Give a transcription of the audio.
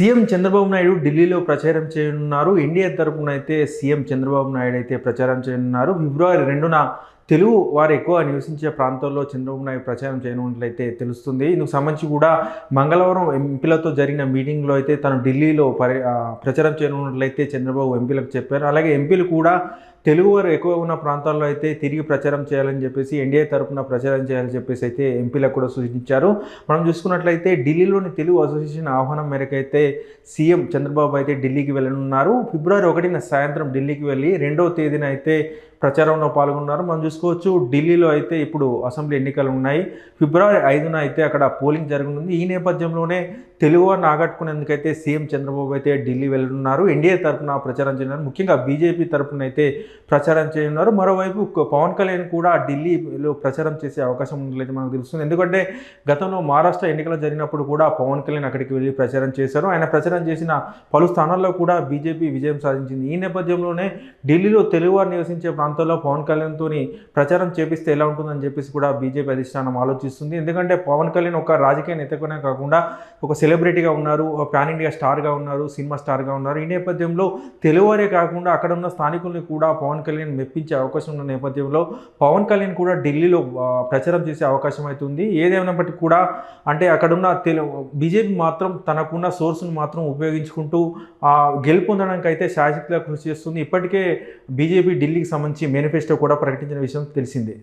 CM Chandrababu Naidu ఢిల్లీలో ప్రచారం చేయనున్నారు. ఎన్డీఏ తరపున అయితే సీఎం చంద్రబాబు నాయుడు అయితే ప్రచారం చేయనున్నారు. ఫిబ్రవరి రెండున తెలుగు వారు ఎక్కువ నివసించే ప్రాంతాల్లో చంద్రబాబు నాయుడు ప్రచారం చేయనున్నట్లయితే తెలుస్తుంది. ఇందుకు సంబంధించి కూడా మంగళవారం ఎంపీలతో జరిగిన మీటింగ్లో అయితే తను ఢిల్లీలో పరి ప్రచారం చేయనున్నట్లయితే చంద్రబాబు ఎంపీలకు చెప్పారు. అలాగే ఎంపీలు కూడా తెలుగు వారు ఎక్కువ ఉన్న ప్రాంతాల్లో అయితే తిరిగి ప్రచారం చేయాలని చెప్పేసి ఎన్డీఏ తరపున ప్రచారం చేయాలని చెప్పేసి అయితే ఎంపీలకు కూడా సూచించారు. మనం చూసుకున్నట్లయితే ఢిల్లీలోని తెలుగు అసోసియేషన్ ఆహ్వానం మేరకు అయితే సీఎం చంద్రబాబు అయితే ఢిల్లీకి వెళ్ళనున్నారు. ఫిబ్రవరి ఒకటిన సాయంత్రం ఢిల్లీకి వెళ్ళి రెండవ తేదీన అయితే ప్రచారంలో పాల్గొన్నారు. మనం చూసుకోవచ్చు ఢిల్లీలో అయితే ఇప్పుడు అసెంబ్లీ ఎన్నికలు ఉన్నాయి. ఫిబ్రవరి ఐదున అయితే అక్కడ పోలింగ్ జరగనుంది. ఈ నేపథ్యంలోనే తెలుగువారిని ఆగట్టుకునేందుకైతే సీఎం చంద్రబాబు అయితే ఢిల్లీ వెళ్ళనున్నారు. ఎన్డీఏ తరఫున ప్రచారం చేయనున్నారు. ముఖ్యంగా బీజేపీ తరఫున అయితే ప్రచారం చేయనున్నారు. మరోవైపు పవన్ కళ్యాణ్ కూడా ఢిల్లీలో ప్రచారం చేసే అవకాశం ఉన్నట్లయితే మనకు తెలుస్తుంది. ఎందుకంటే గతంలో మహారాష్ట్ర ఎన్నికలు జరిగినప్పుడు కూడా పవన్ కళ్యాణ్ అక్కడికి వెళ్ళి ప్రచారం చేశారు. ఆయన ప్రచారం చేసిన పలు స్థానాల్లో కూడా బీజేపీ విజయం సాధించింది. ఈ నేపథ్యంలోనే ఢిల్లీలో తెలుగువారు నివసించే ప్రాంతాల్లో పవన్ కళ్యాణ్తో ప్రచారం చేపిస్తే ఎలా ఉంటుందని చెప్పేసి కూడా బీజేపీ అధిష్టానం ఆలోచిస్తుంది. ఎందుకంటే పవన్ కళ్యాణ్ ఒక రాజకీయ నేతగానే కాకుండా ఒక సెలబ్రిటీగా ఉన్నారు. ఒక పాన్ ఇండియా స్టార్గా ఉన్నారు. సినిమా స్టార్గా ఉన్నారు. ఈ నేపథ్యంలో తెలుగువారే కాకుండా అక్కడ ఉన్న స్థానికుల్ని కూడా పవన్ కళ్యాణ్ మెప్పించే అవకాశం ఉన్న నేపథ్యంలో పవన్ కళ్యాణ్ కూడా ఢిల్లీలో ప్రచారం చేసే అవకాశం అవుతుంది. ఏదేమైనప్పటికీ కూడా అంటే అక్కడున్న తెలు బీజేపీ మాత్రం తనకున్న సోర్స్ను మాత్రం ఉపయోగించుకుంటూ గెలుపొందడానికి అయితే శాశక్తిగా కృషి చేస్తుంది. ఇప్పటికే బీజేపీ ఢిల్లీకి సంబంధించి మేనిఫెస్టో కూడా ప్రకటించిన విషయం తెలిసిందే.